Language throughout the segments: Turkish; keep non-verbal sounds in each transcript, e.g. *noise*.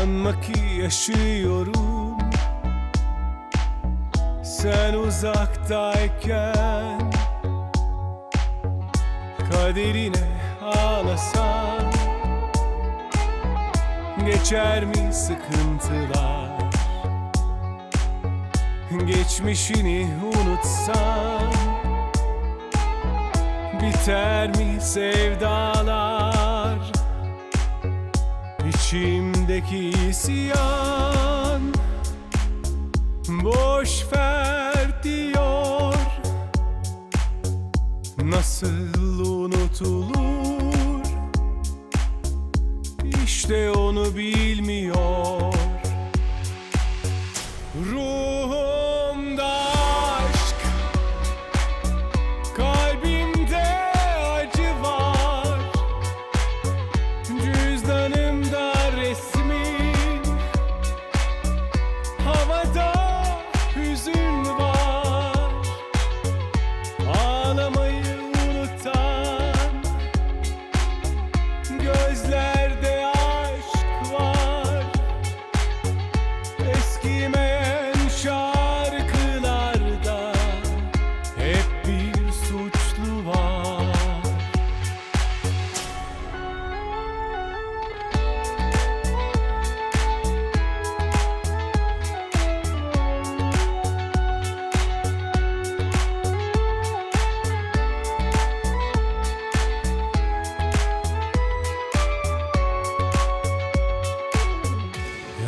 Sanma ki yaşıyorum. Sen uzaktayken Kaderine ağlasan Geçer mi sıkıntılar? Geçmişini unutsan Biter mi sevdalar İçimdeki isyan. Boş ver diyor. Nasıl unutulur? İşte onu bilmiyor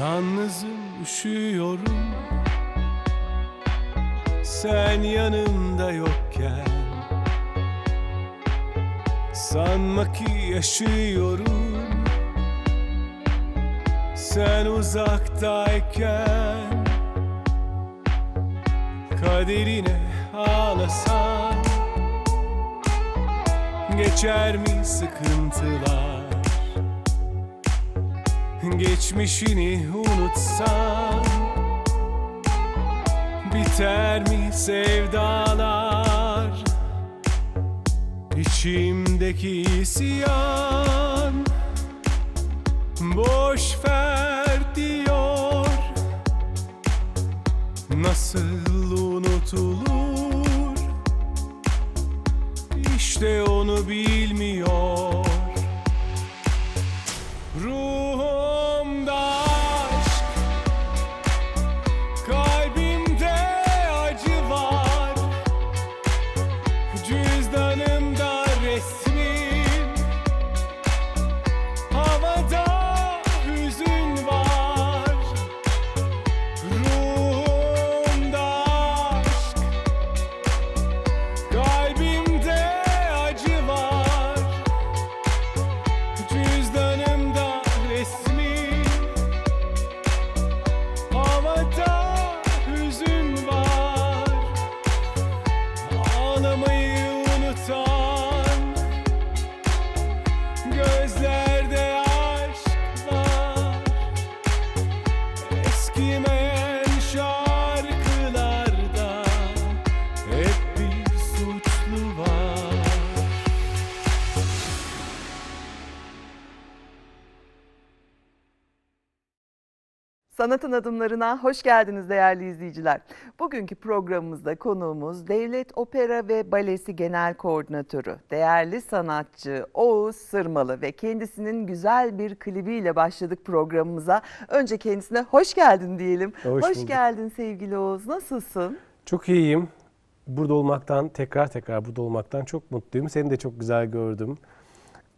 Yalnızım üşüyorum. Sen yanımda yokken. Sanma ki yaşıyorum. Sen uzaktayken. Kaderine ağlasan. Geçer mi sıkıntılar Geçmişini unutsan Biter mi sevdalar? İçimdeki isyan Boş ver diyor. Nasıl unutulur? İşte onu bilmiyor Sanatın adımlarına hoş geldiniz değerli izleyiciler. Bugünkü programımızda konuğumuz Devlet Opera ve Balesi Genel Koordinatörü, değerli sanatçı Oğuz Sırmalı ve kendisinin güzel bir klibiyle başladık programımıza. Önce kendisine hoş geldin diyelim. Hoş bulduk. geldin sevgili Oğuz. Nasılsın? Çok iyiyim. Burada olmaktan, tekrar tekrar burada olmaktan çok mutluyum. Seni de çok güzel gördüm.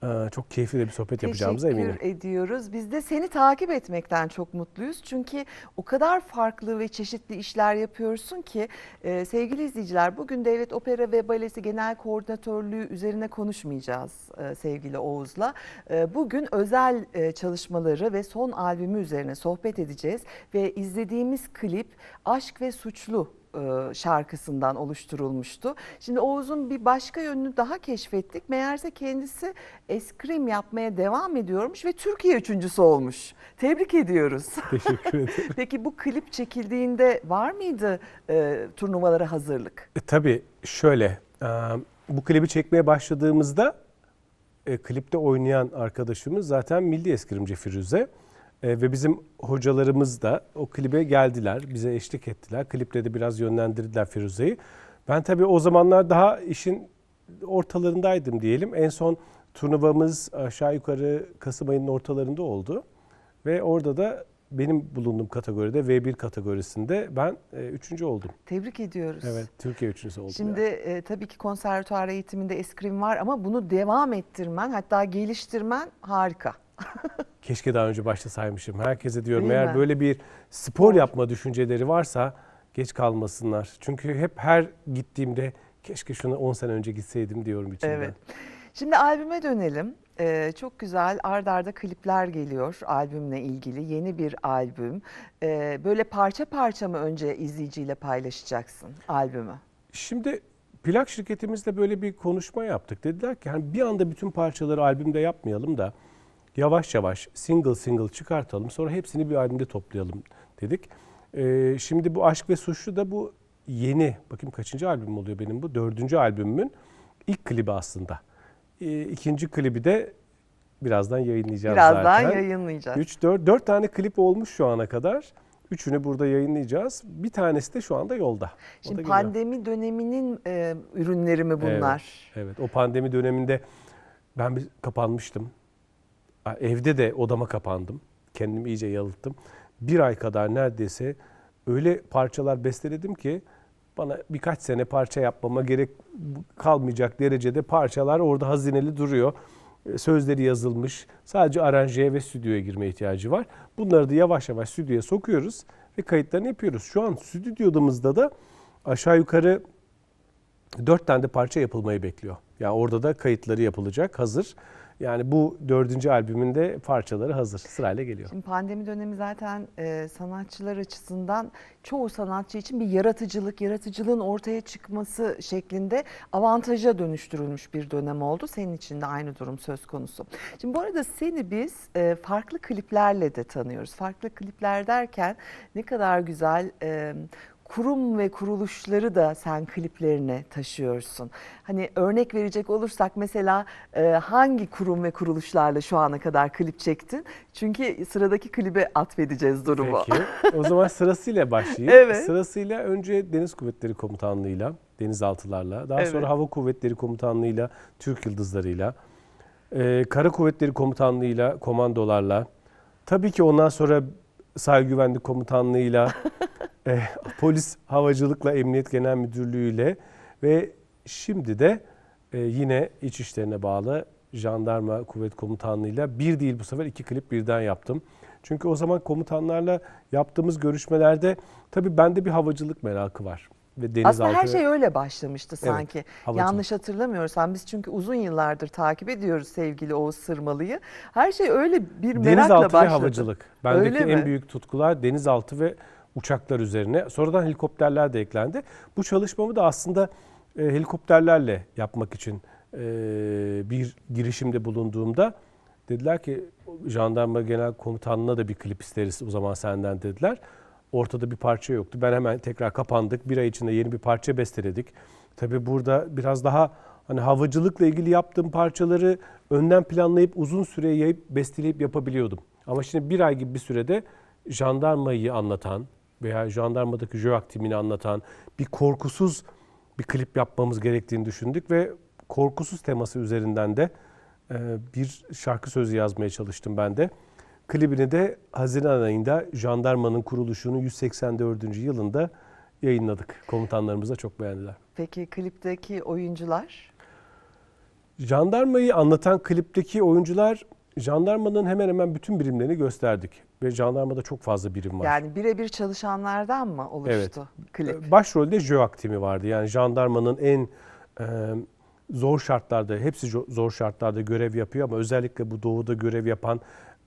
Ee, Çok keyifli de bir sohbet yapacağımıza Teşekkür eminim. ediyoruz. Biz de seni takip etmekten çok mutluyuz. Çünkü o kadar farklı ve çeşitli işler yapıyorsun ki e, sevgili izleyiciler bugün Devlet Opera ve Balesi Genel Koordinatörlüğü üzerine konuşmayacağız e, sevgili Oğuz'la. E, bugün özel e, çalışmaları ve son albümü üzerine sohbet edeceğiz ve izlediğimiz klip Aşk ve Suçlu şarkısından oluşturulmuştu. Şimdi Oğuz'un bir başka yönünü daha keşfettik. Meğerse kendisi eskrim yapmaya devam ediyormuş ve Türkiye üçüncüsü olmuş. Tebrik ediyoruz. *laughs* Teşekkür ederim. *laughs* Peki bu klip çekildiğinde var mıydı e, turnuvalara hazırlık? E, tabii şöyle, e, bu klibi çekmeye başladığımızda e, klipte oynayan arkadaşımız zaten milli eskrimci Firuze. E, ve bizim hocalarımız da o klibe geldiler, bize eşlik ettiler. Klipte de biraz yönlendirdiler Firuze'yi. Ben tabii o zamanlar daha işin ortalarındaydım diyelim. En son turnuvamız aşağı yukarı Kasım ayının ortalarında oldu. Ve orada da benim bulunduğum kategoride V1 kategorisinde ben e, üçüncü oldum. Tebrik ediyoruz. Evet, Türkiye üçüncüsü oldum. Şimdi yani. e, tabii ki konservatuar eğitiminde eskrim var ama bunu devam ettirmen hatta geliştirmen harika. Keşke daha önce başlasaymışım. Herkese diyorum Değil eğer mi? böyle bir spor yapma düşünceleri varsa geç kalmasınlar. Çünkü hep her gittiğimde keşke şuna 10 sene önce gitseydim diyorum içimden. Evet. Şimdi albüme dönelim. Ee, çok güzel ard arda klipler geliyor albümle ilgili yeni bir albüm. Ee, böyle parça parça mı önce izleyiciyle paylaşacaksın albümü? Şimdi plak şirketimizle böyle bir konuşma yaptık. Dediler ki hani bir anda bütün parçaları albümde yapmayalım da yavaş yavaş single single çıkartalım. Sonra hepsini bir albümde toplayalım dedik. Ee, şimdi bu Aşk ve Suçlu da bu yeni, bakayım kaçıncı albüm oluyor benim bu? Dördüncü albümümün ilk klibi aslında. Ee, ikinci klibi de birazdan yayınlayacağız Birazdan zaten. yayınlayacağız. 3 4 4 tane klip olmuş şu ana kadar. Üçünü burada yayınlayacağız. Bir tanesi de şu anda yolda. O Şimdi geliyor. pandemi döneminin e, ürünleri mi bunlar? Evet, o pandemi döneminde ben bir kapanmıştım. Evde de odama kapandım. Kendimi iyice yalıttım. Bir ay kadar neredeyse öyle parçalar besteledim ki bana birkaç sene parça yapmama gerek kalmayacak derecede parçalar orada hazineli duruyor. E, Sözleri yazılmış. Sadece aranjeye ve stüdyoya girme ihtiyacı var. Bunları da yavaş yavaş stüdyoya sokuyoruz ve kayıtlarını yapıyoruz. Şu an stüdyo odamızda da aşağı yukarı dört tane de parça yapılmayı bekliyor. Yani orada da kayıtları yapılacak, hazır. Yani bu dördüncü albümün de parçaları hazır, sırayla geliyor. Şimdi pandemi dönemi zaten e, sanatçılar açısından çoğu sanatçı için bir yaratıcılık, yaratıcılığın ortaya çıkması şeklinde avantaja dönüştürülmüş bir dönem oldu. Senin için de aynı durum söz konusu. Şimdi bu arada seni biz e, farklı kliplerle de tanıyoruz. Farklı klipler derken ne kadar güzel e, kurum ve kuruluşları da sen kliplerine taşıyorsun. Hani örnek verecek olursak mesela e, hangi kurum ve kuruluşlarla şu ana kadar klip çektin? Çünkü sıradaki klibe atfedeceğiz durumu. Peki, o *laughs* zaman sırasıyla başlayayım. Evet. Sırasıyla önce Deniz Kuvvetleri Komutanlığı'yla, denizaltılarla, daha Evet. sonra Hava Kuvvetleri Komutanlığı'yla, Türk Yıldızları'yla, e, Kara Kuvvetleri Komutanlığı'yla, komandolarla, tabii ki ondan sonra Sahil Güvenlik Komutanlığı'yla, *laughs* e, Polis Havacılıkla, Emniyet Genel Müdürlüğü'yle ve şimdi de e, yine İçişlerine bağlı Jandarma Kuvvet Komutanlığı'yla bir değil bu sefer iki klip birden yaptım. Çünkü o zaman komutanlarla yaptığımız görüşmelerde tabii bende bir havacılık merakı var. Ve denizaltı Aslında her ve- şey öyle başlamıştı Evet, sanki. havacılık. Yanlış hatırlamıyorsam biz çünkü uzun yıllardır takip ediyoruz sevgili Oğuz Sırmalı'yı. Her şey öyle bir merakla Denizaltı ve başladı. havacılık. Bendeki Öyle en mi? büyük tutkular denizaltı ve uçaklar üzerine. Sonradan helikopterler de eklendi. Bu çalışmamı da aslında e, helikopterlerle yapmak için e, bir girişimde bulunduğumda dediler ki jandarma genel komutanlığına da bir klip isteriz o zaman senden dediler. Ortada bir parça yoktu. Ben hemen tekrar kapandık. Bir ay içinde yeni bir parça besteledik. Tabii burada biraz daha hani havacılıkla ilgili yaptığım parçaları önden planlayıp uzun süre yayıp besteleyip yapabiliyordum. Ama şimdi bir ay gibi bir sürede jandarmayı anlatan veya jandarmadaki JÖAK timini anlatan bir korkusuz bir klip yapmamız gerektiğini düşündük ve korkusuz teması üzerinden de e, bir şarkı sözü yazmaya çalıştım ben de. Klibini de Haziran ayında jandarmanın kuruluşunun 184. yılında yayınladık. Komutanlarımız da çok beğendiler. Peki klipteki oyuncular? Jandarmayı anlatan klipteki oyuncular jandarmanın hemen hemen bütün birimlerini gösterdik. Ve jandarmada çok fazla birim var. Yani birebir çalışanlardan mı oluştu Evet. klip? Ee, Başrolde JÖAK timi vardı. Yani jandarmanın en e, zor şartlarda, hepsi zor şartlarda görev yapıyor ama özellikle bu doğuda görev yapan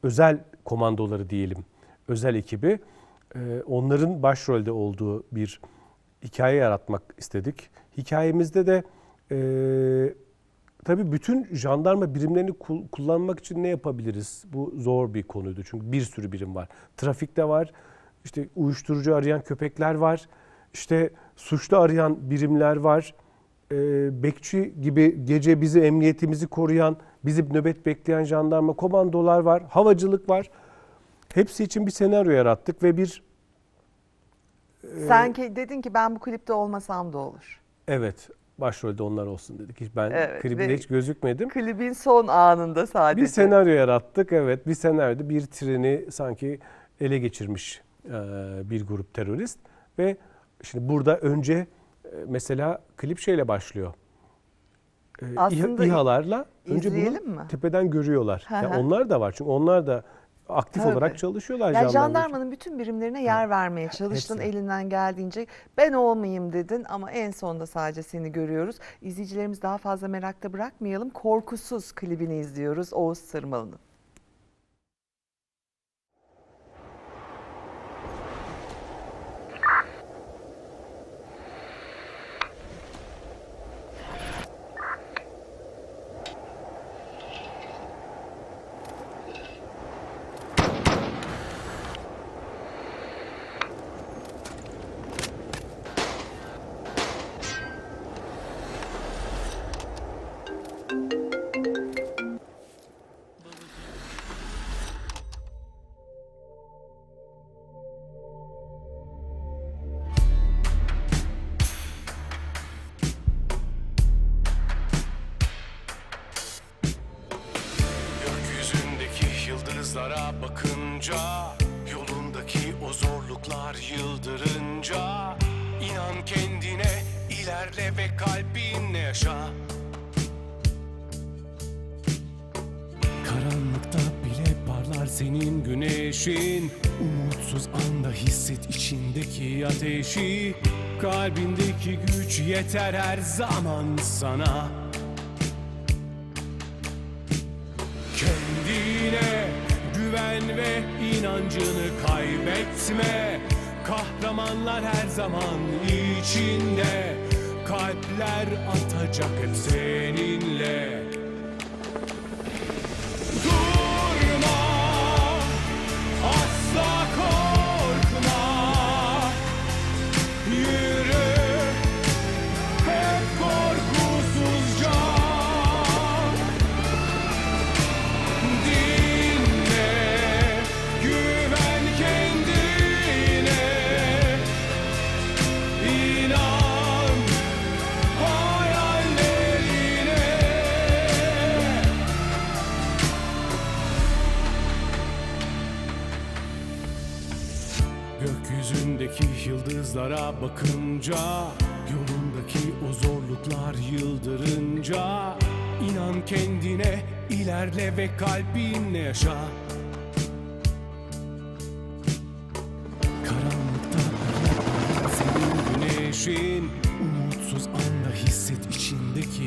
özel komandoları diyelim, özel ekibi e, onların başrolde olduğu bir hikaye yaratmak istedik. Hikayemizde de e, tabii bütün jandarma birimlerini kul- kullanmak için ne yapabiliriz? Bu zor bir konuydu çünkü bir sürü birim var. Trafikte var, işte uyuşturucu arayan köpekler var, işte suçlu arayan birimler var. e, bekçi gibi gece bizi emniyetimizi koruyan, bizi nöbet bekleyen jandarma, komandolar var, havacılık var. Hepsi için bir senaryo yarattık ve bir Sen ki dedin ki ben bu klipte olmasam da olur. evet başrolde onlar olsun dedik. Hiç ben Evet, klibinde hiç gözükmedim. Klibin son anında sadece. Bir senaryo yarattık. Evet bir senaryoda bir treni sanki ele geçirmiş e, bir grup terörist ve şimdi burada önce e, mesela klip şeyle başlıyor. E, Aslında İHA'larla önce bunu mi? tepeden görüyorlar. Hı Yani onlar da var çünkü onlar da aktif Tabii. olarak çalışıyorlar. Yani jandarmanın bütün birimlerine yer vermeye çalıştın Hepsine. elinden geldiğince. Ben olmayayım dedin ama en sonunda sadece seni görüyoruz. İzleyicilerimiz daha fazla merakta bırakmayalım. Korkusuz klibini izliyoruz Oğuz Sırmalı'nın. Bakınca Yolundaki o zorluklar yıldırınca inan kendine ilerle ve kalbinle yaşa. Karanlıkta bile parlar senin güneşin. Umutsuz anda hisset içindeki ateşi. Kalbindeki güç yeter her zaman sana inancını kaybetme. Kahramanlar her zaman içinde. Kalpler atacak hep seninle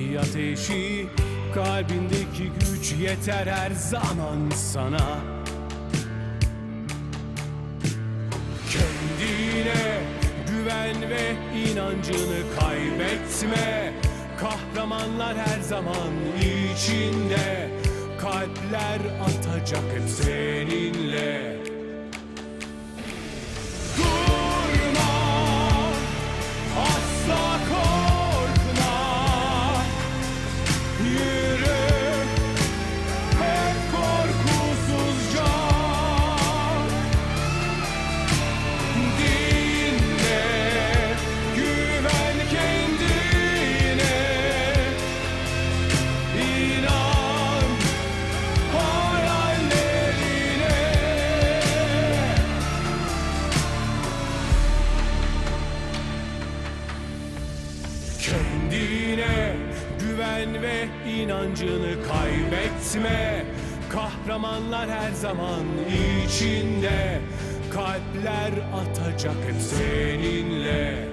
içindeki ateşi Kalbindeki güç yeter her zaman sana. Kendine güven ve inancını kaybetme. Kahramanlar her zaman içinde. Kalpler atacak hep seninle Kahramanlar her zaman içinde. Kalpler atacak hep seninle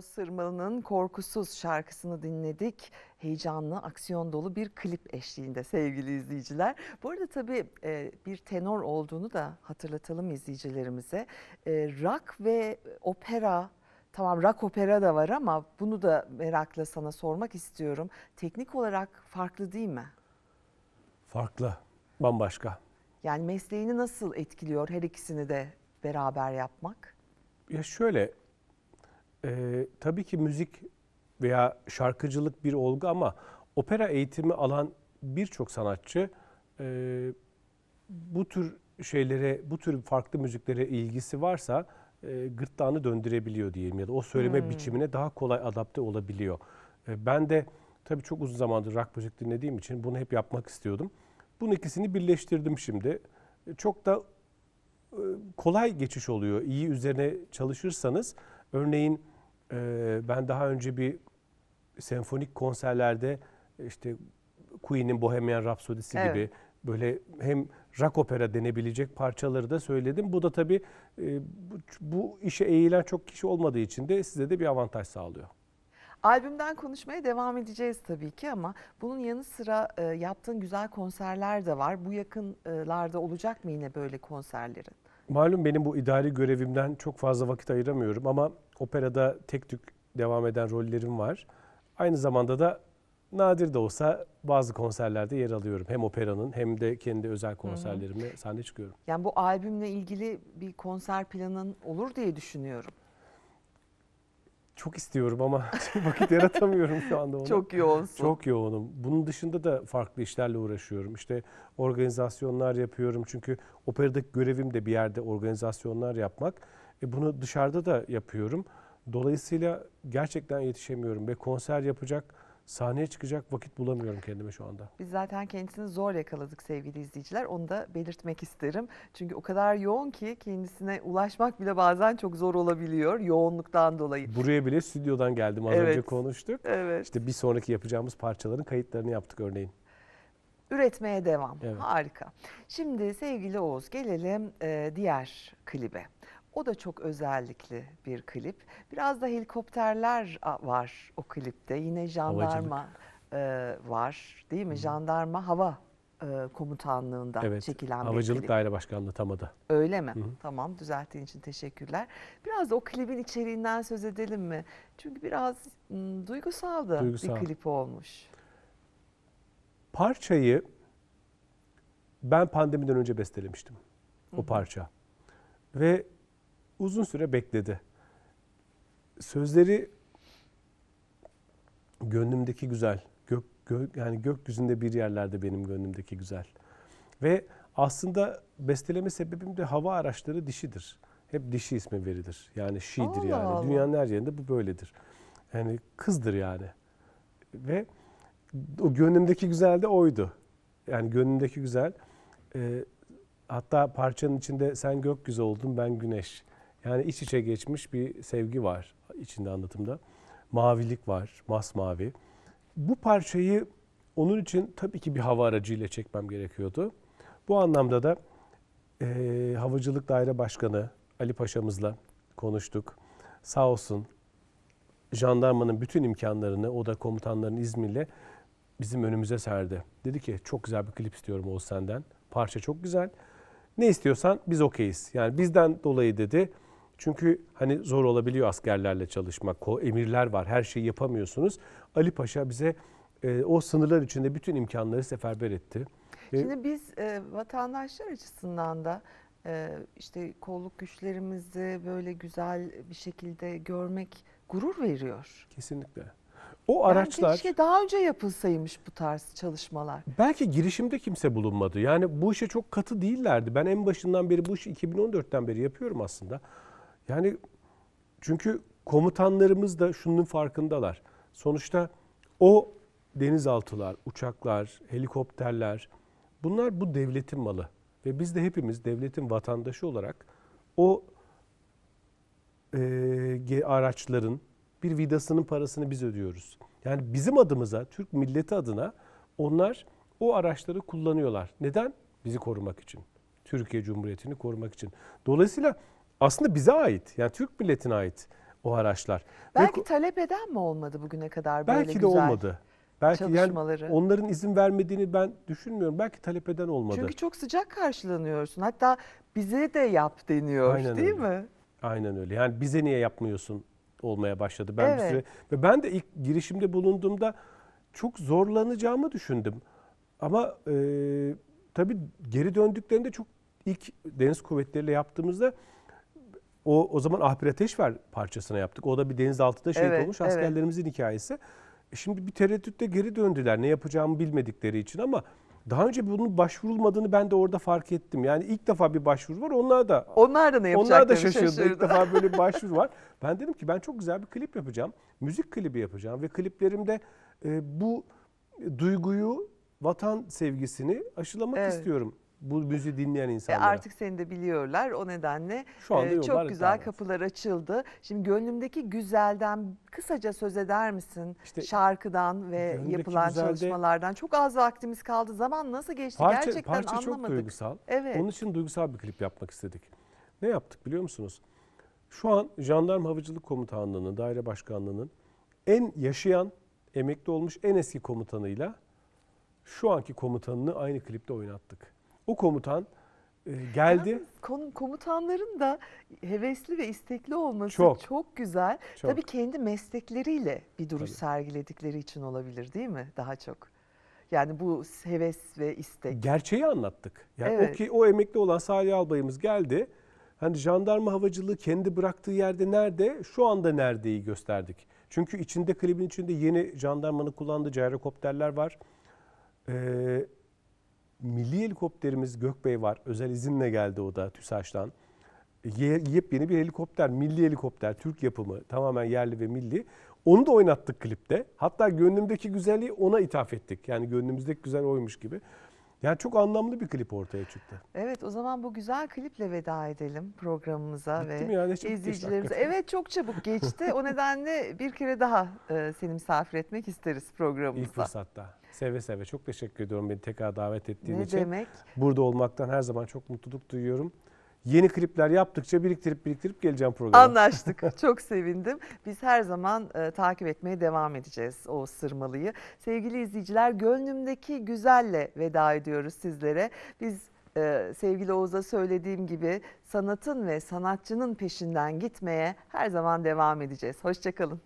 Sırmalı'nın Korkusuz şarkısını dinledik. Heyecanlı, aksiyon dolu bir klip eşliğinde sevgili izleyiciler. Bu arada tabii e, bir tenor olduğunu da hatırlatalım izleyicilerimize. E, rock ve opera, tamam rock opera da var ama bunu da merakla sana sormak istiyorum. Teknik olarak farklı değil mi? Farklı, bambaşka. Yani mesleğini nasıl etkiliyor her ikisini de beraber yapmak? Ya şöyle, e, tabii ki müzik veya şarkıcılık bir olgu ama opera eğitimi alan birçok sanatçı e, bu tür şeylere, bu tür farklı müziklere ilgisi varsa e, gırtlağını döndürebiliyor diyelim ya da o söyleme biçimine daha kolay adapte olabiliyor. E, ben de tabii çok uzun zamandır rock müzik dinlediğim için bunu hep yapmak istiyordum. Bunun ikisini birleştirdim şimdi. E, Çok da e, kolay geçiş oluyor. İyi üzerine çalışırsanız, örneğin e, ben daha önce bir senfonik konserlerde işte Queen'in Bohemian Rhapsody'si Evet. gibi böyle hem rock opera denebilecek parçaları da söyledim. Bu da tabii e, bu, bu işe eğilen çok kişi olmadığı için de size de bir avantaj sağlıyor. Albümden konuşmaya devam edeceğiz tabii ki ama bunun yanı sıra e, yaptığın güzel konserler de var. Bu yakınlarda olacak mı yine böyle konserlerin? Malum benim bu idari görevimden çok fazla vakit ayıramıyorum ama operada tek tük devam eden rollerim var. Aynı zamanda da nadir de olsa bazı konserlerde yer alıyorum. Hem operanın hem de kendi özel konserlerimle sahneye çıkıyorum. Yani bu albümle ilgili bir konser planın olur diye düşünüyorum. Çok istiyorum ama *laughs* vakit yaratamıyorum şu anda ona. Çok yoğunsun. Çok yoğunum. Bunun dışında da farklı işlerle uğraşıyorum. İşte organizasyonlar yapıyorum. Çünkü operadaki görevim de bir yerde organizasyonlar yapmak. E bunu dışarıda da yapıyorum. Dolayısıyla gerçekten yetişemiyorum ve konser yapacak, sahneye çıkacak vakit bulamıyorum kendime şu anda. Biz zaten kendisini zor yakaladık sevgili izleyiciler. Onu da belirtmek isterim. Çünkü o kadar yoğun ki kendisine ulaşmak bile bazen çok zor olabiliyor yoğunluktan dolayı. Buraya bile stüdyodan geldim az Evet. önce konuştuk. Evet. İşte bir sonraki yapacağımız parçaların kayıtlarını yaptık örneğin. Üretmeye devam. Evet. Harika. Şimdi sevgili Oğuz gelelim diğer klibe. O da çok özellikli bir klip. Biraz da helikopterler var o klipte. Yine jandarma e, var değil mi? Jandarma hava e, komutanlığında Evet. çekilen bir Havacılık klip. Daire Başkanlığı TAMA'da. Öyle mi? Tamam düzelttiğin için teşekkürler. Biraz da o klibin içeriğinden söz edelim mi? Çünkü biraz m, duygusal da Duygusal. bir klip olmuş. Parçayı ben pandemiden önce bestelemiştim. O parça. Ve uzun süre bekledi. Sözleri gönlümdeki güzel. Gök, gök yani gökyüzünde bir yerlerde benim gönlümdeki güzel. Ve aslında besteleme sebebim de hava araçları dişidir. Hep dişi ismi verilir. Yani şidir Allah yani. Allah. Dünyanın her yerinde bu böyledir. Yani kızdır yani. Ve o gönlümdeki güzel de oydu. Yani gönlümdeki güzel. e, hatta parçanın içinde sen gökyüzü oldun ben güneş. Yani iç içe geçmiş bir sevgi var içinde anlatımda. Mavilik var, masmavi. Bu parçayı onun için tabii ki bir hava aracıyla çekmem gerekiyordu. Bu anlamda da e, Havacılık Daire Başkanı Ali Paşa'mızla konuştuk. Sağ olsun jandarmanın bütün imkanlarını o da komutanların izniyle bizim önümüze serdi. Dedi ki çok güzel bir klip istiyorum Oğuz senden. Parça çok güzel. Ne istiyorsan biz okeyiz. Yani bizden dolayı dedi. Çünkü hani zor olabiliyor askerlerle çalışmak. Ko emirler var. Her şeyi yapamıyorsunuz. Ali Paşa bize e, o sınırlar içinde bütün imkanları seferber etti. Ve Şimdi biz e, vatandaşlar açısından da e, işte kolluk güçlerimizi böyle güzel bir şekilde görmek gurur veriyor. kesinlikle. O Yani araçlar keşke daha önce yapılsaymış bu tarz çalışmalar. Belki girişimde kimse bulunmadı. Yani bu işe çok katı değillerdi. Ben en başından beri bu işi 2014'ten beri yapıyorum aslında. Yani çünkü komutanlarımız da şunun farkındalar. Sonuçta o denizaltılar, uçaklar, helikopterler bunlar bu devletin malı. Ve biz de hepimiz devletin vatandaşı olarak o e, araçların bir vidasının parasını biz ödüyoruz. Yani bizim adımıza, Türk milleti adına onlar o araçları kullanıyorlar. Neden? Bizi korumak için. Türkiye Cumhuriyeti'ni korumak için. Dolayısıyla aslında bize ait. Yani Türk milletine ait. o araçlar. Ve Belki ko- talep eden mi olmadı bugüne kadar böyle belki de güzel olmadı. Belki yani çalışmaları? onların izin vermediğini ben düşünmüyorum. Belki talep eden olmadı. Çünkü çok sıcak karşılanıyorsun. Hatta bize de yap deniyor Aynen değil öyle. mi? Aynen öyle. Yani bize niye yapmıyorsun olmaya başladı. Ben bir Evet. süre ve ben de ilk girişimde bulunduğumda çok zorlanacağımı düşündüm. Ama e, tabii geri döndüklerinde çok ilk deniz kuvvetleriyle yaptığımızda o o zaman Ahbir Ateş Ver parçasına yaptık. O da bir denizaltıda şehit Evet, olmuş evet. askerlerimizin hikayesi. E Şimdi bir tereddütte geri döndüler ne yapacağımı bilmedikleri için ama daha önce bunun başvurulmadığını ben de orada fark ettim. Yani ilk defa bir başvuru var. Onlar da Onlar da ne yapacaklarını onlar da şaşırdı. İlk şaşırdı. defa *laughs* böyle bir başvuru var. Ben dedim ki ben çok güzel bir klip yapacağım. Müzik klibi yapacağım ve kliplerimde e, bu duyguyu, vatan sevgisini aşılamak Evet. istiyorum. Bu müziği dinleyen E insanlara. artık seni de biliyorlar. O nedenle Şu anda e, çok güzel rahat. kapılar açıldı. Şimdi gönlümdeki güzelden kısaca söz eder misin? İşte Şarkıdan ve yapılan Güzel'de- çalışmalardan. Çok az vaktimiz kaldı. Zaman nasıl geçti? parça, Gerçekten parça çok anlamadık. duygusal. Evet. Onun için duygusal bir klip yapmak istedik. Ne yaptık biliyor musunuz? Şu an Jandarma Havacılık Komutanlığı'nın, daire başkanlığının en yaşayan, emekli olmuş en eski komutanıyla şu anki komutanını aynı klipte oynattık. O komutan e, geldi. Yalnız komutanların da hevesli ve istekli olması Çok. çok, güzel. Çok. Tabii kendi meslekleriyle bir duruş Tabii. sergiledikleri için olabilir değil mi? Daha çok. Yani bu heves ve istek. gerçeği anlattık. Yani o Evet. ki o emekli olan Salih Albayımız geldi. Hani jandarma havacılığı kendi bıraktığı yerde nerede, şu anda neredeyi gösterdik. Çünkü içinde klibin içinde yeni jandarmanın kullandığı gyrokopterler var. Ee, milli helikopterimiz Gökbey var. Özel izinle geldi o da TÜSAŞ'tan. Ye- Yepyeni bir helikopter, milli helikopter, Türk yapımı, tamamen yerli ve milli. Onu da oynattık klipte. Hatta gönlümdeki güzelliği ona ithaf ettik. Yani gönlümüzdeki güzel oymuş gibi. Yani çok anlamlı bir klip ortaya çıktı. Evet o zaman bu güzel kliple veda edelim programımıza Bitti ve mi ya? Ne çabuk geçti izleyicilerimize. Evet çok çabuk geçti. o nedenle bir kere daha e, seni misafir etmek isteriz İlk programımızda. fırsatta. Seve seve. Çok teşekkür ediyorum beni tekrar davet ettiğin Ne için. demek? Burada olmaktan her zaman çok mutluluk duyuyorum. Yeni klipler yaptıkça biriktirip biriktirip geleceğim programa. Anlaştık. *laughs* Çok sevindim. Biz her zaman e, takip etmeye devam edeceğiz o sırmalıyı. Sevgili izleyiciler, gönlümdeki güzelle veda ediyoruz sizlere. Biz e, sevgili Oğuz'a söylediğim gibi sanatın ve sanatçının peşinden gitmeye her zaman devam edeceğiz. Hoşçakalın.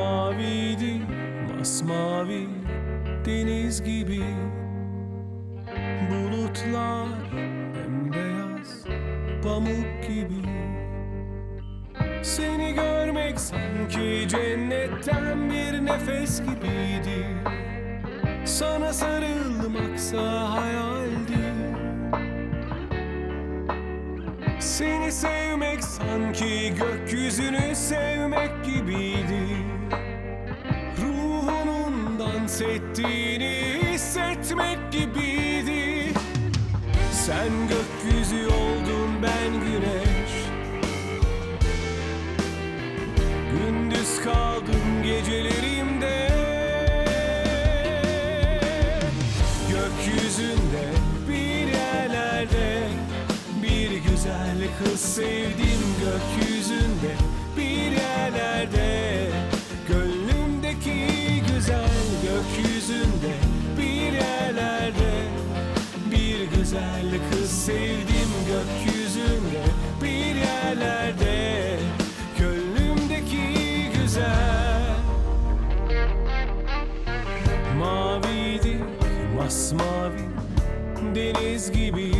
Maviydi masmavi deniz gibi. Bulutlar bembeyaz pamuk gibi. Seni görmek sanki cennetten bir nefes gibiydi. Sana sarılmaksa hayaldi. Seni sevmek sanki gökyüzünü sevmek gibiydi. Ruhunun dans ettiğini hissetmek gibiydi. Sen gökyüzü oldun ben güneş. Gündüz kaldım gecelerimde güzel kız sevdim gökyüzünde bir yerlerde. Gönlümdeki güzel gökyüzünde bir yerlerde. Bir güzel kız sevdim gökyüzünde bir yerlerde. Gönlümdeki güzel. Maviydi masmavi deniz gibi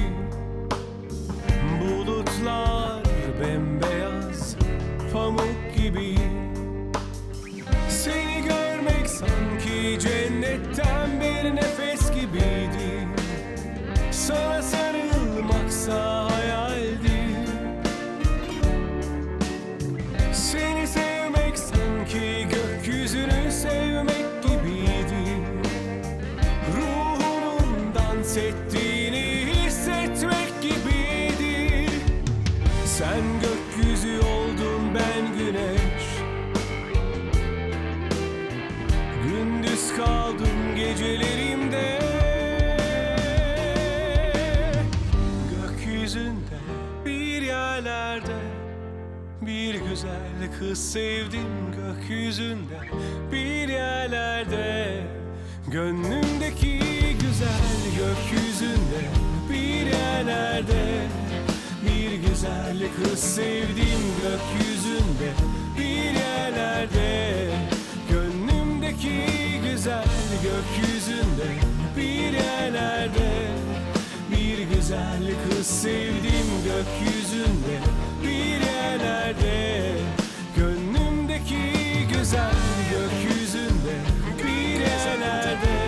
kız sevdim gökyüzünde bir yerlerde. Gönlümdeki güzel gökyüzünde bir yerlerde. Bir güzel kız sevdim gökyüzünde bir yerlerde. Gönlümdeki güzel gökyüzünde bir yerlerde. Bir güzel kız sevdim gökyüzünde bir yerlerde Gönlümdeki güzel gökyüzünde bir yerlerde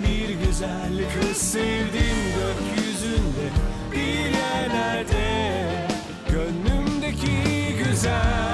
Bir güzel kız sevdim gökyüzünde bir yerlerde Gönlümdeki güzel